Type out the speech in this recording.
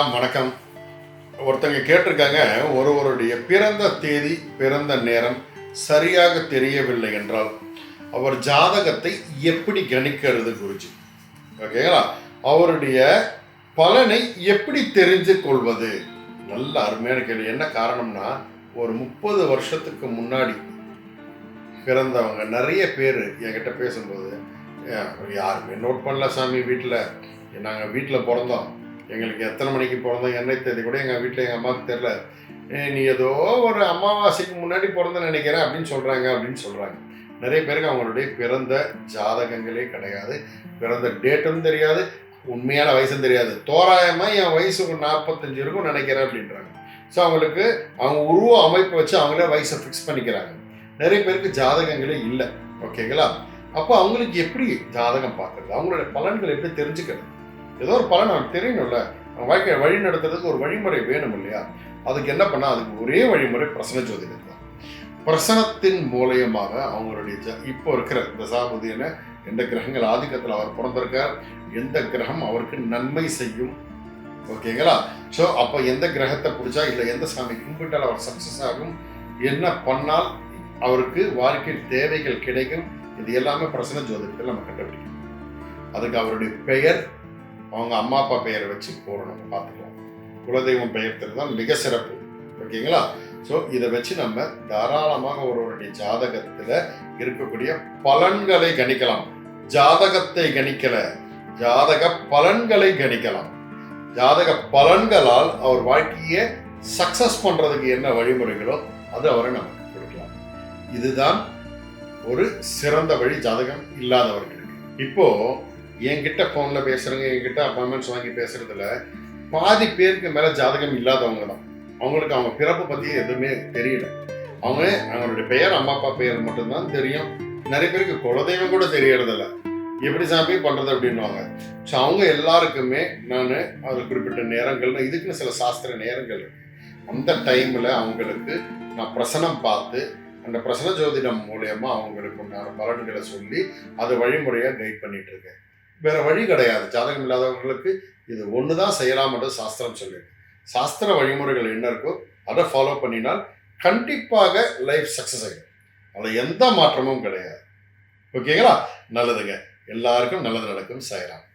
எல்லாம் வணக்கம். ஒருத்தங்க கேட்டிருக்காங்க ஒருவருடைய பிறந்த தேதி பிறந்த நேரம் சரியாக தெரியவில்லை என்றால் அவர் ஜாதகத்தை எப்படி கணிக்கிறது குருஜி? ஓகேங்களா அவருடைய பலனை எப்படி தெரிஞ்சு கொள்வது? நல்ல அருமையான கேள்வி. என்ன காரணம்னா ஒரு முப்பது வருஷத்துக்கு முன்னாடி பிறந்தவங்க நிறைய பேர் என்கிட்ட பேசும்போது யாருமே நோட் பண்ணல சாமி வீட்டில் நாங்கள் வீட்டில் பிறந்தோம். எங்களுக்கு எத்தனை மணிக்கு பிறந்தோம்? என்ன தேதி கூட எங்கள் வீட்டில் எங்கள் அம்மாவுக்கு தெரில நீ ஏதோ ஒரு அமாவாசைக்கு முன்னாடி பிறந்த நினைக்கிறேன் அப்படின்னு சொல்கிறாங்க அப்படின்னு சொல்கிறாங்க நிறைய பேருக்கு அவங்களுடைய பிறந்த ஜாதகங்களே கிடையாது. பிறந்த டேட்டும் தெரியாது. உண்மையான வயசும் தெரியாது. தோராயமாக என் வயசு ஒரு நாற்பத்தஞ்சு இருக்கும் நினைக்கிறேன் அப்படின்றாங்க. ஸோ அவங்களுக்கு அவங்க உருவ அமைப்பு வச்சு அவங்களே வயசை ஃபிக்ஸ் பண்ணிக்கிறாங்க. நிறைய பேருக்கு ஜாதகங்களே இல்லை. ஓகேங்களா? அப்போ அவங்களுக்கு எப்படி ஜாதகம் பார்க்குறது? அவங்களுடைய பலன்கள் எப்படி தெரிஞ்சுக்கிறது? ஏதோ ஒரு பலன் அவனுக்கு தெரியணும்ல. அவன் வாழ்க்கையை வழி நடத்துறதுக்கு ஒரு வழிமுறை வேணும் இல்லையா? அதுக்கு என்ன பண்ணால் அதுக்கு ஒரே வழிமுறை பிரசன ஜோதிடம் தான். பிரசனத்தின் மூலியமாக அவங்களுடைய ஜ இப்போ இருக்கிற இந்த சாபுதியனை எந்த கிரகங்கள் ஆதிக்கத்தில் அவர் பிறந்திருக்கார் எந்த கிரகம் அவருக்கு நன்மை செய்யும். ஓகேங்களா ஸோ அப்போ எந்த கிரகத்தை பிடிச்சா இல்லை எந்த சாமி கும்பிட்டால் அவர் சக்ஸஸ் ஆகும்? என்ன பண்ணால் அவருக்கு வாழ்க்கையில் தேவைகள் கிடைக்கும்? இது எல்லாமே பிரசன ஜோதிடத்தில் நம்ம கண்டுபிடிக்கணும். அதுக்கு அவருடைய பெயர் அவங்க அம்மா அப்பா பெயரை வச்சு போடணும். பார்த்துக்கலாம். குலதெய்வம் பெயர் தெரிந்தால் மிக சிறப்பு. ஓகேங்களா? ஸோ இதை வச்சு நம்ம தாராளமாக ஒருவருடைய ஜாதகத்தில் இருக்கக்கூடிய பலன்களை கணிக்கலாம். ஜாதகத்தை கணிக்கல. ஜாதக பலன்களை கணிக்கலாம். ஜாதக பலன்களால் அவர் வாழ்க்கையை சக்சஸ் பண்ணுறதுக்கு என்ன வழிமுறைகளோ அது அவரை நமக்கு கொடுக்கலாம். இதுதான் ஒரு சிறந்த வழி ஜாதகம் இல்லாதவர்களுக்கு. இப்போ என்கிட்ட ஃபோனில் பேசுகிறவங்க என்கிட்ட அப்பாயின்மெண்ட்ஸ் வாங்கி பேசுகிறதுல பாதி பேருக்கு மேலே ஜாதகம் இல்லாதவங்க தான். அவங்களுக்கு அவங்க பிறப்பு பற்றி எதுவுமே தெரியல. அவங்க அவங்களுடைய பெயர் அம்மா அப்பா பெயர் மட்டும்தான் தெரியும். நிறைய பேருக்கு குலதெய்வம் கூட தெரியறதில்ல. எப்படி சாமி பண்ணுறது அப்படின்வாங்க ஸோ அவங்க எல்லாருக்குமே நான் அதில் குறிப்பிட்ட நேரங்கள்னு இதுக்குன்னு சில சாஸ்திர நேரங்கள் அந்த டைமில் அவங்களுக்கு நான் பிரசனம் பார்த்து அந்த பிரசன ஜோதிடம் மூலயமா அவங்களுக்கு உண்டான பலன்களை சொல்லி அதை வழிமுறையாக கைட் பண்ணிட்டு இருக்கேன். வேற வழி கிடையாது. ஜாதகம் இல்லாதவங்களுக்கு இது ஒன்று தான் செய்யலாம்ன்றது சாஸ்திரம் சொல்லியிருக்கு சாஸ்திர வழிமுறைகள் என்ன இருக்கோ அதை ஃபாலோ பண்ணினால் கண்டிப்பாக லைஃப் சக்ஸஸ் ஆகிடும் அதில் எந்த மாற்றமும் கிடையாது. ஓகேங்களா நல்லதுங்க. எல்லாருக்கும் நல்லது நடக்கும். செய்யலாம்